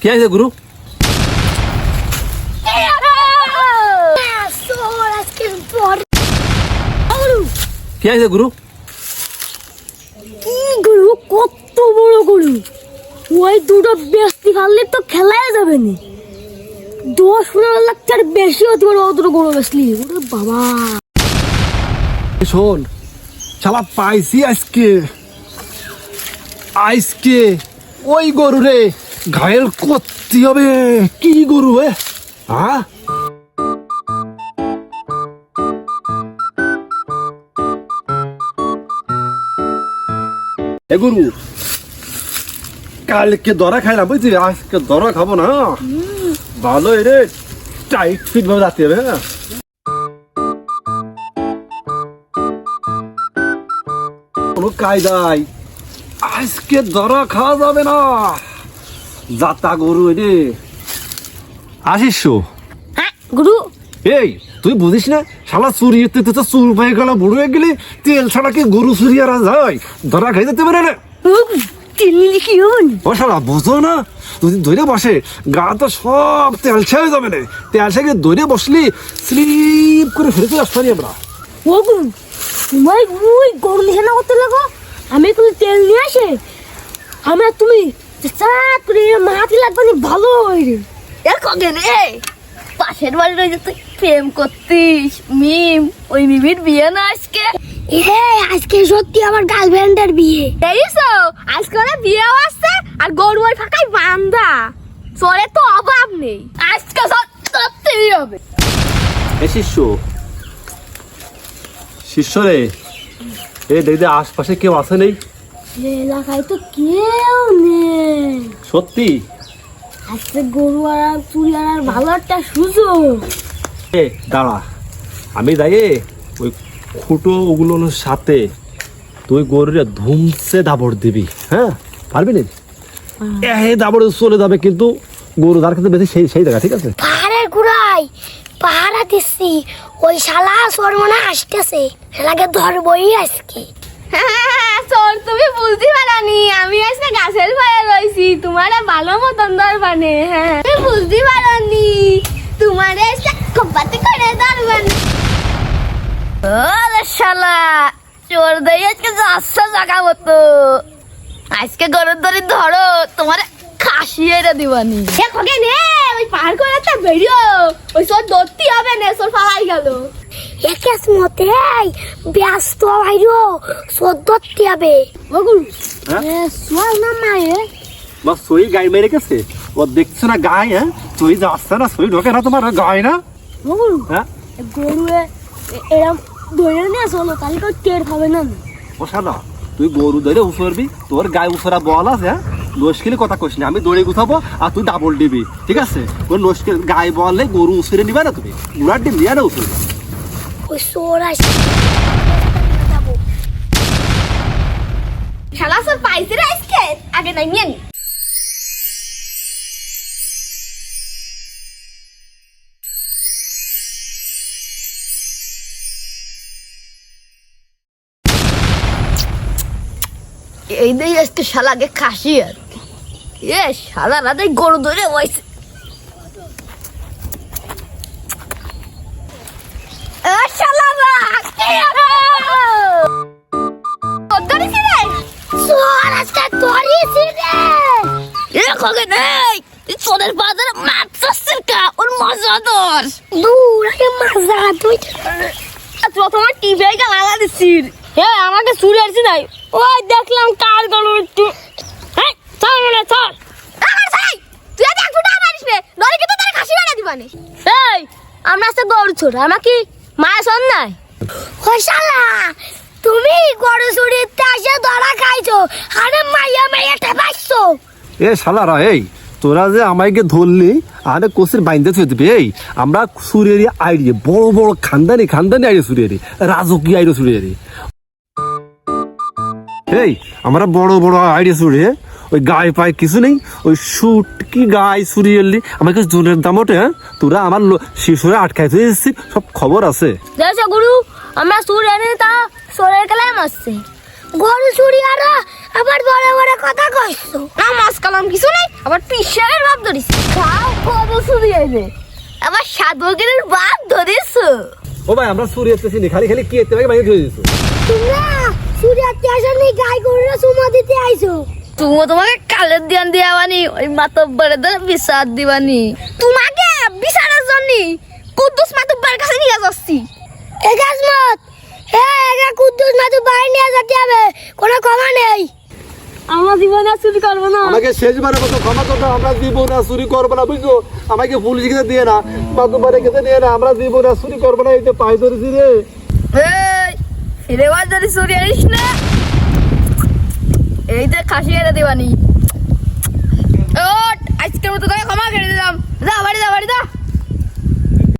কি আছে গুরু? কি আছে গুরু? কি গরু কত বড় গরু। ওই দুটো বেস্তি খাললে তো খেলাই যাবে না। দশ পনেরো লাখ টাকার বেশি হতে পারে অত গরু বেসলি ওরে বাবা। শোন শালা পাইছি আজকে। আজকে ওই গরু রে ঘায়েল করতে হবে? কি গরু হে হ্যাঁ এ গরু, কালকে দরা খাইলাম বুঝছি আজকে দরা খাব না। ভালো রে টাইট ফিট ভাবে যাতে হবে হ্যাঁ? কোনো কায়দায় আজকে দরা খাওয়া যাবে না। যাতা গরু রে আসিস হ্যাঁ গুরু। এই তুই বুঝিস না? শালা চুরিতে তুই তো চুর পায়ে গেল বুড়ো হয়ে গেলি। তেল ছাড়া কি গরু চুরিয়ারা যায় ধরা খাই যেতে পারে না। কি হন ও শালা বুঝো না? যদি বসে গা তো সব তেল ছেড়ে যাবে না। তেল ছেড়ে ধরে বসলি স্লিপ করে ফিরে চলে আসতে পারি আমরা। ও গুরু তোমার ওই গরু লিখে না করতে লাগো? আমি তুমি তেল নিয়ে আসে। আমি আর তুমি চাক করে মাটি লাগবে না ভালো রে। এ কগেন এ পাশের বাড়ির ওই যে তুই প্রেম করতিস মিম ওই মিমির বিয়ে না আজকে? এ আজকে সত্যি আমার গার্লফ্রেন্ডের বিয়ে। দেখছ? আজকে ওরা বিয়েও আসছে আর গরু ওই ফাঁকায় বান্ধা। চোরে তো অভাব নেই। আজকে সত্যি হবে। এ শিষ্য শিষ্য রে। এ দেখতে আশপাশে কেউ আছে নেই? এলাকায় তো কেউ নেই। সত্যি? আজকে গরু আর চুরি আর ভালো একটা সুযোগ। এ দাঁড়া। আমি যাই ওই খুঁটো ওগুলোর সাথে তুই গরুরে ধুমসে দাবড় দিবি হ্যাঁ? পারবি না? এ দাবড়ে চলে যাবে কিন্তু গরু যার কাছে বেশি সেই সেই জায়গা ঠিক আছে? পাহাড়ের গুড়াই পাহারা দিচ্ছি। ওই শালা সর্বনা আসতেছে। এলাকে ধরবই আজকে। চোর, তুমি বুঝতে পারানি আমি আজকে গাছের ভয়ে রয়েছি, তোমার ভালো মতন দরবানে হ্যাঁ? তুমি বুঝতে পারানি তোমার আজকে কপাতে করে দরবানে ওরে শালা, চোর দেই আজকে যাচ্ছে জাগা মতো। আজকে গরুর দড়ি ধরো, তোমার খাসিয়ে রে দিবানি। খগে নে ওই পার করে বেরিও ওই চোর ধরতে হবে না, চোর পালাই গেল। একেস মতে ব্যস্ত ভাইরো সদ্যতি হবে বগুল হ্যাঁ? সোয়াল না মায়ে? বা সই গাই মেরে গেছে। ও দেখছ না গায়ে হ্যাঁ? সই যাচ্ছে না সই ঢোকে না তোমার গায়ে না? বগুল হ্যাঁ? গরু এরম ধরে নিয়ে চলো তাহলে কেউ টের পাবে না। ও শালা তুই গরু ধরে উসরবি তোর গায়ে উসরা বল আছে হ্যাঁ? লস্কিলে কথা কইস না আমি দড়ি গুছাবো আর তুই ডাবল দিবি ঠিক আছে? তোর লস্কিল গায়ে বললে গরু উসরে নিবা না তুমি গুড়ার ডিম দিয়া না উসরবি ওই পাইছে রে আজকে? আগে এই দেই আজকে শালাকে খাসি আর কি। এ শালা রাতে গরু ধরে বইছে। এ খগে নেই তোদের বাজারে মাছ চাষের কা ওর মজা দর আগে মাজা তুই প্রথমে টিভি কে লাগা দিচ্ছি হ্যাঁ আমাকে চুরি আসছি নাই। ওই দেখলাম কার গরু একটু। হ্যাঁ চল মনে চল। আমার ভাই তুই আজ একটু টাকা মারিস বে নলে কিন্তু তার খাসি বানা দিবানি এই আমরা আজকে গরু ছোট আমাকে মায়ের শোন নাই ও তুমি গরু চুরিতে আসে ধরা খাইছো আরে মাইয়া মাইয়া টেপাইছো এ শালারা এই, তোরা যে আমাকে ধরলি, আরে কোষের বাইন্দে থুয়ে দিবি, এই, আমরা সুরেরি আইডিয়ে বড় বড় খানদানি খানদানি আইডিয়ে সুরেরি, রাজকীয় আইডিয়ে সুরেরি। এই, আমরা বড় বড় আইডিয়া সুরে, ওই গায়ে পায়ে কিছু নেই, ওই শুট কি গায়ে সুরি এলি আমার কাছে জোনের দাম ওঠে হ্যাঁ? তোরা আমার শিশুরে আটকাই থুয়ে এসেছি সব খবর আছে। গুরু, আমরা সুর এনে তা সোরের কালাম আসছে গরু চুরি আর আবার বড় বড় কথা কইছো। নামাজ কালাম কিছু নেই আবার পিসারের বাপ ধরিস খাও কত চুরি আইলে আবার সাধকের বাপ ধরিস ও ভাই আমরা চুরি নি খালি খালি কি এতে ভাই ভাই ধরে দিছো? তোমরা চুরি নি গাই গরুরা চুমা দিতে আইছো। তুমি তোমাকে কালের ধ্যান দিয়াবানি ওই মাতব্বরে ধরে বিচার দিবানি। তোমাকে বিচারের জন্য কুদ্দুস মাতব্বরের কাছে নিয়ে যাচ্ছি। এগাজমত এ কুদ্দুস মাতু বাইরে নিয়ে যেতে হবে। কোনো ক্ষমা নেই। আমার জীবনে চুরি করব না। আমাকে শেষবারের মতো ক্ষমা করতে আমরা দিব না চুরি করব না বুঝছ? আমাকে পুলিশ খেতে দিয়ে না বাতুবারে খেতে দিয়ে না আমরা দিব না চুরি করব না এই তো পাই ধরেছি রে। এই ফিরে বার যদি চুরি আনিস না। এই যে খাসি এনে দিবানি। ওট আজকের মতো তোকে ক্ষমা করে দিলাম। যা বাড়ি যা বাড়ি যা।